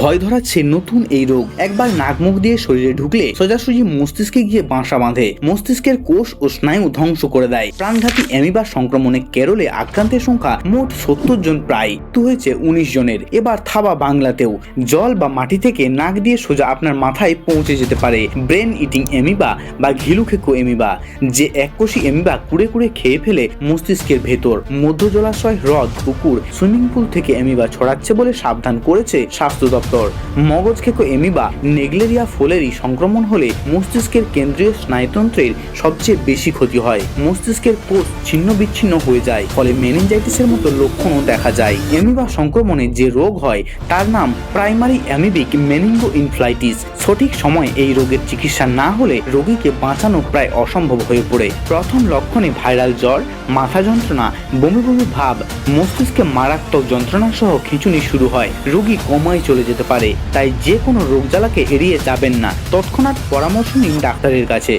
ভয় ধরাচ্ছে নতুন এই রোগ। একবার নাক মুখ দিয়ে শরীরে ঢুকলে সোজাসুজি মস্তিষ্কে গিয়ে বাসা বাঁধে। মস্তিষ্কের কোষ ও স্নায়ু ধ্বংস করে দেয়। প্রাণঘাতী অ্যামিবা সংক্রমণে কেরলে আক্রান্তের সংখ্যা মোট সত্তর জন প্রায়। তো হয়েছে উনিশ জনের। এবার থাবা বাংলাতেও। জল বা মাটি থেকে নাক দিয়ে সোজা আপনার মাথায় পৌঁছে যেতে পারে। ব্রেন ইটিং এমিবা বা ঘিলুখেকো এমিবা যে এককোষী এমিবা কুড়ে কুড়ে খেয়ে ফেলে মস্তিষ্কের ভেতর। মধ্য জলাশয়, হ্রদ, পুকুর, সুইমিং পুল থেকে এমিবা ছড়াচ্ছে বলে সাবধান করেছে স্বাস্থ্য দপ্তর মগজ খেকো এমিবা নেগলেরিয়া ফোলেরি সংক্রমণ হলে মস্তিষ্কের কেন্দ্রীয় স্নায়ুতন্ত্রের সবচেয়ে বেশি ক্ষতি হয়। মস্তিষ্কের কোষ ছিন্ন বিচ্ছিন্ন হয়ে যায়, ফলে মেনিনজাইটিসের মতো লক্ষণও দেখা যায়। এমিবা সংক্রমণে যে রোগ হয়, তার নাম প্রাইমারি অ্যামিবিক মেনিঙ্গো ইনফ্লাইটিস সঠিক সময় এই রোগের চিকিৎসা না হলে রোগীকে বাঁচানো প্রায় অসম্ভব হয়ে পড়ে। প্রথম লক্ষণে ভাইরাল জ্বর, মাথা যন্ত্রণা, বমি বমি ভাব, মস্তিষ্কে মারাত্মক যন্ত্রণা সহ খিঁচুনি শুরু হয়। রোগী কমায় চলে যেতে পারে। তাই যে কোনো রোগ জ্বালাকে এড়িয়ে যাবেন না। তৎক্ষণাৎ পরামর্শ নিন ডাক্তারের কাছে।